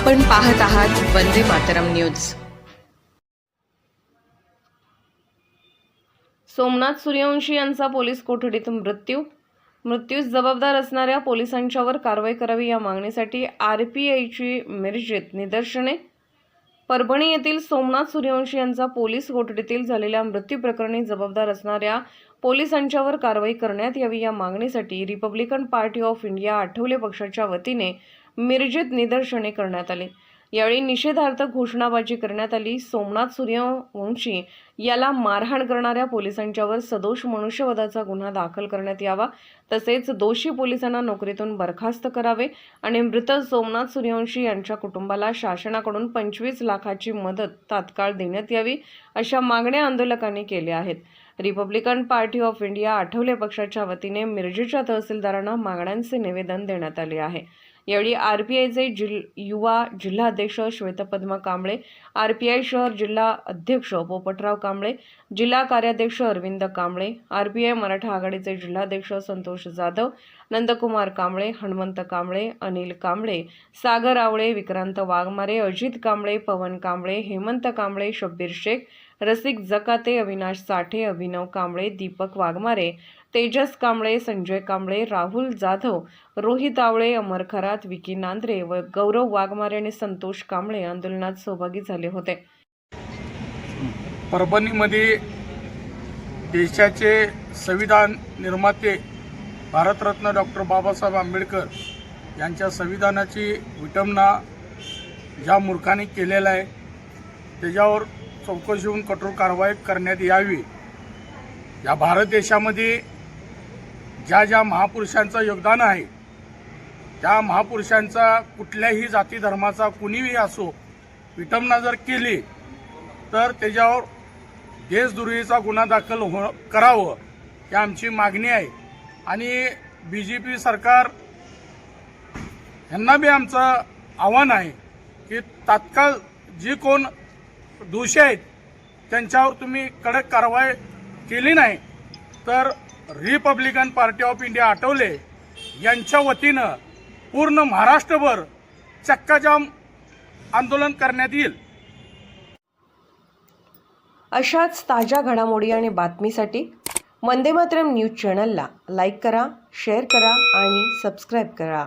आपण पाहत आहात वंदे मातरम न्यूज. सोमनाथ सूर्यवंशी यांचा पोलीस कोठडीत मृत्यू. मृत्यूस जबाबदार असणाऱ्या पोलिसांच्यावर कारवाई करावी या मागणीसाठी आर पी आयची मिरजेत निदर्शने. परभणी येथील सोमनाथ सूर्यवंशी यांचा पोलीस कोठडीतील झालेल्या मृत्यू प्रकरणी जबाबदार असणाऱ्या पोलिसांच्यावर कारवाई करण्यात यावी या मागणीसाठी Republican party of India Athawale पक्षाच्या वतीने मिरजेत निदर्शने करण्यात आली. यावेळी निषेधार्थ घोषणाबाजी करण्यात आली. सोमनाथ सूर्यवंशी याला मारहाण करणाऱ्या पोलिसांच्यावर सदोष मनुष्यवधाचा गुन्हा दाखल करण्यात यावा. तसेच दोषी पोलिसांना नोकरीतून बरखास्त करावे आणि मृत सोमनाथ सूर्यवंशी यांच्या कुटुंबाला शासनाकडून पंचवीस लाखाची मदत तात्काळ देण्यात यावी अशा मागण्या आंदोलकांनी केल्या आहेत. Republican party of India Athawale पक्षाच्या वतीने मिरजेच्या तहसीलदारांना मागण्यांचे निवेदन देण्यात आले आहे. यावेळी आर पी आयचे जिल युवा जिल्हाध्यक्ष Shwetpadma Kamble R P I शहर जिल्हा अध्यक्ष पोपटराव कांबळे जिल्हा कार्याध्यक्ष Arvind Kamble R P I Maratha आघाडीचे जिल्हाध्यक्ष संतोष जाधव नंदकुमार कांबळे हनुमंत कांबळे अनिल कांबळे सागर आवळे विक्रांत वाघमारे अजित कांबळे पवन कांबळे हेमंत कांबळे शब्बीर शेख रसिक जकाते अविनाश साठे अभिनव कांबळे दीपक वाघमारे तेजस कांबळे संजय कांबळे राहुल जाधव रोहित आवळे अमर खरात विकी नांद्रे व गौरव वाघमारे आणि संतोष कांबळे आंदोलनात सहभागी झाले होते. परभणीमध्ये देशाचे संविधान निर्माते भारतरत्न डॉक्टर बाबासाहेब आंबेडकर यांच्या संविधानाची विटंबना ज्या मूर्खाने केलेला आहे त्याच्यावर चौकशी होऊन कठोर कारवाई करण्यात यावी. या भारत देशामध्ये ज्या ज्या महापुरुषांचं योगदान आहे त्या महापुरुषांचा कुठल्याही जाती धर्माचा कुणीही असो विटंबना जर केली तर त्याच्यावर देशद्रोहीचा गुन्हा दाखल हो करावं ही आमची मागणी आहे. आणि बी जे पी सरकार यांना बी आमचं आव्हान आहे की तात्काळ जी कोण दोषी आहेत. त्यांच्यावर तुम्ही कडक कारवाई केली नाही तर Republican party of India Athawale. यांच्या वतीनं पूर्ण महाराष्ट्रभर चक्काजाम आंदोलन करण्यात येईल. अशाच ताज्या घडामोडी आणि बातमीसाठी वंदे मातरम न्यूज चॅनलला लाईक करा शेअर करा आणि सबस्क्राईब करा.